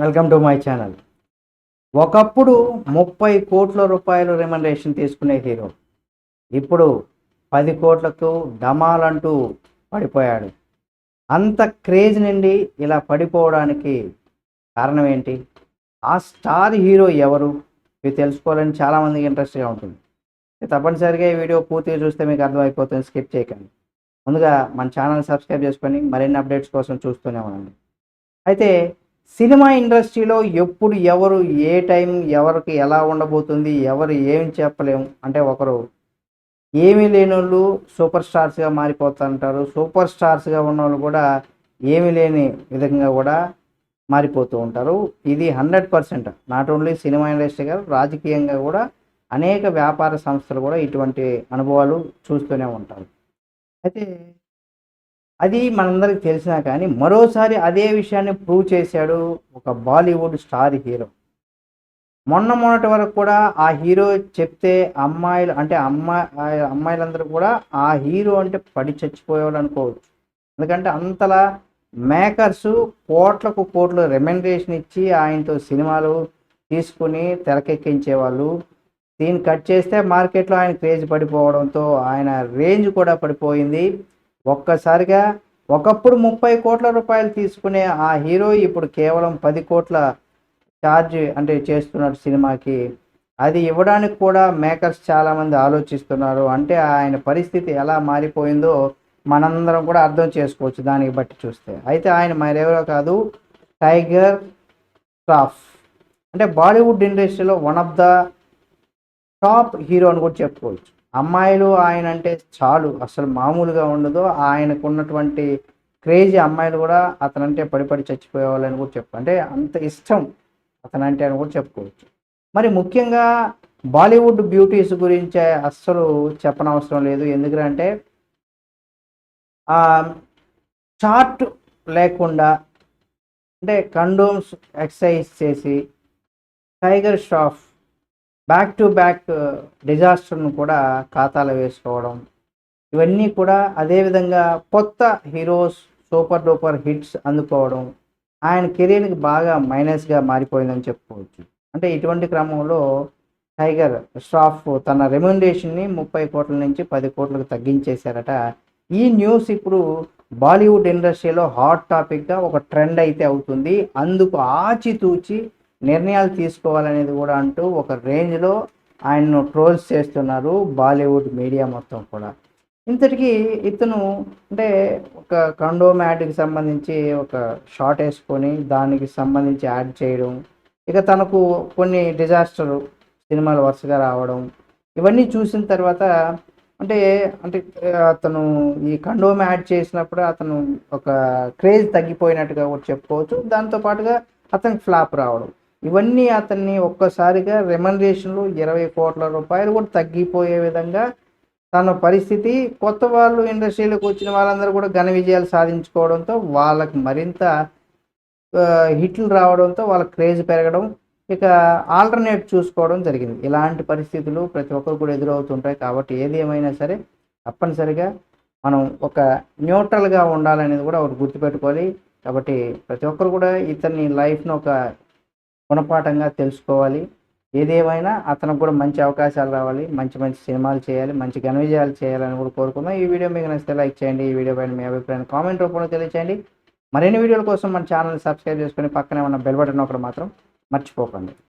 Welcome to my channel. ఒకప్పుడు ముప్పై కోట్ల రూపాయలు రెమ్యునరేషన్ తీసుకునే హీరో. ఇప్పుడు పది కోట్లకు డమాలంటూ పడిపోయాడు. అంత క్రేజ్ నుండి ఇలా పడిపోవడానికి కారణం ఏంటి? ఆ స్టార్ హీరో ఎవరు? ఇవి తెలుసుకోవాలని చాలామందికి ఇంట్రెస్ట్గా ఉంటుంది. తప్పనిసరిగా ఈ వీడియో పూర్తిగా చూస్తే మీకు అర్థమైపోతుంది. స్కిప్ చేయకండి. ముందుగా మన ఛానల్ సబ్స్క్రైబ్ చేసుకొని మరిన్ని అప్డేట్స్ కోసం చూస్తూనే ఉండండి. అయితే సినిమా ఇండస్ట్రీలో ఎప్పుడు ఎవరు ఏ టైం ఎవరికి ఎలా ఉండబోతుంది ఎవరు ఏం చెప్పలేము. అంటే ఒకరు ఏమీ లేని వాళ్ళు సూపర్ స్టార్స్గా మారిపోతుంటారు సూపర్ స్టార్స్గా ఉన్న వాళ్ళు కూడా ఏమీ లేని విధంగా కూడా మారిపోతూ ఉంటారు. ఇది hundred percent. Not only cinema industry కాదు రాజకీయంగా కూడా అనేక వ్యాపార సంస్థలు కూడా ఇటువంటి అనుభవాలు చూస్తూనే ఉంటారు. అయితే అది మనందరికి తెలిసినా కానీ మరోసారి అదే విషయాన్ని ప్రూవ్ చేశాడు ఒక బాలీవుడ్ స్టార్ హీరో. మొన్న మొన్నటి వరకు కూడా ఆ హీరో చెప్తే అమ్మాయిలు అంటే అమ్మాయి అమ్మాయిలందరూ కూడా ఆ హీరో అంటే పడి చచ్చిపోయేవాళ్ళు అనుకోవచ్చు. ఎందుకంటే అంతలా మేకర్స్ కోట్లకు కోట్లు రెమెండేషన్ ఇచ్చి ఆయనతో సినిమాలు తీసుకుని తెరకెక్కించేవాళ్ళు. దీన్ని కట్ చేస్తే మార్కెట్లో ఆయన క్రేజ్ పడిపోవడంతో ఆయన రేంజ్ కూడా పడిపోయింది. ఒక్కసారిగా ఒకప్పుడు ముప్పై కోట్ల రూపాయలు తీసుకునే ఆ హీరో ఇప్పుడు కేవలం పది కోట్ల ఛార్జ్ అంటే చేస్తున్నాడు సినిమాకి. అది ఇవ్వడానికి కూడా మేకర్స్ చాలామంది ఆలోచిస్తున్నారు. అంటే ఆయన పరిస్థితి ఎలా మారిపోయిందో మనందరం కూడా అర్థం చేసుకోవచ్చు దానికి బట్టి చూస్తే. అయితే ఆయన మరెవరో కాదు టైగర్ ష్రాఫ్ అంటే బాలీవుడ్ ఇండస్ట్రీలో one of the top hero అని కూడా చెప్పుకోవచ్చు. అమ్మాయిలు ఆయన అంటే చాలు. అసలు మామూలుగా ఉండదు. ఆయనకు ఉన్నటువంటి క్రేజీ అమ్మాయిలు కూడా అతనంటే పడిపడి చచ్చిపోయేవాళ్ళని కూడా చెప్పు. అంటే అంత ఇష్టం అతనంటే అని కూడా చెప్పుకోవచ్చు. మరి ముఖ్యంగా బాలీవుడ్ బ్యూటీస్ గురించి అస్సలు చెప్పనవసరం లేదు. ఎందుకంటే చార్ట్ లేకుండా అంటే కండోమ్స్ ఎక్సర్సైజ్ చేసి Tiger Shroff back to back డిజాస్టర్ను కూడా ఖాతాలో వేసుకోవడం. ఇవన్నీ కూడా అదేవిధంగా కొత్త హీరోస్ సూపర్ డూపర్ హిట్స్ అందుకోవడం. ఆయన కెరీర్కి బాగా మైనస్గా మారిపోయిందని చెప్పుకోవచ్చు. అంటే ఇటువంటి క్రమంలో టైగర్ స్టాఫ్ తన రెమ్యునరేషన్ని ముప్పై కోట్ల నుంచి పది కోట్లకు తగ్గించేశారట. ఈ న్యూస్ ఇప్పుడు బాలీవుడ్ ఇండస్ట్రీలో హాట్ టాపిక్గా ఒక ట్రెండ్ అయితే అవుతుంది. అందుకు ఆచితూచి నిర్ణయాలు తీసుకోవాలనేది కూడా అంటూ ఒక రేంజ్లో ఆయన్ను ట్రోల్స్ చేస్తున్నారు బాలీవుడ్ మీడియా మొత్తం కూడా. ఇంతటికి ఇతను అంటే ఒక కండోమ్ యాడ్కి సంబంధించి ఒక షార్ట్ వేసుకొని దానికి సంబంధించి యాడ్ చేయడం ఇక తనకు కొన్ని డిజాస్టర్ సినిమాలు వరుసగా రావడం ఇవన్నీ చూసిన తర్వాత అంటే అంటే అతను ఈ కండోమ్ యాడ్ చేసినప్పుడు అతను ఒక క్రేజ్ తగ్గిపోయినట్టుగా కూడా చెప్పుకోవచ్చు. దాంతోపాటుగా అతనికి ఫ్లాప్ రావడం. ఇవన్నీ అతన్ని ఒక్కసారిగా రెమండేషన్లు ఇరవై కోట్ల రూపాయలు కూడా తగ్గిపోయే విధంగా తన పరిస్థితి కొత్త వాళ్ళు ఇండస్ట్రీలోకి వచ్చిన వాళ్ళందరూ కూడా ఘన విజయాలు సాధించుకోవడంతో వాళ్ళకి మరింత హిట్లు రావడంతో వాళ్ళ క్రేజ్ పెరగడం ఇక ఆల్టర్నేట్ చూసుకోవడం జరిగింది. ఇలాంటి పరిస్థితులు ప్రతి ఒక్కరు కూడా ఎదురవుతుంటాయి కాబట్టి ఏది ఏమైనా సరే తప్పనిసరిగా మనం ఒక న్యూట్రల్గా ఉండాలనేది కూడా ఒకటి గుర్తుపెట్టుకోవాలి. కాబట్టి ప్రతి ఒక్కరు కూడా ఇతని లైఫ్ను ఒక గుణపాఠంగా తెలుసుకోవాలి. ఏదేమైనా అతనికి కూడా మంచి అవకాశాలు రావాలి. మంచి మంచి సినిమాలు చేయాలి. మంచి ఘన విజయాలు చేయాలని కూడా కోరుకుందాం. ఈ వీడియో మీకు నచ్చితే లైక్ చేయండి. ఈ వీడియో పైన మీ అభిప్రాయాన్ని కామెంట్ రూపంలో తెలియచేయండి. మరిన్ని వీడియోల కోసం మన ఛానల్ సబ్స్క్రైబ్ చేసుకొని పక్కనే ఉన్న బెల్ బటన్ ఒకటి మాత్రం మర్చిపోకండి.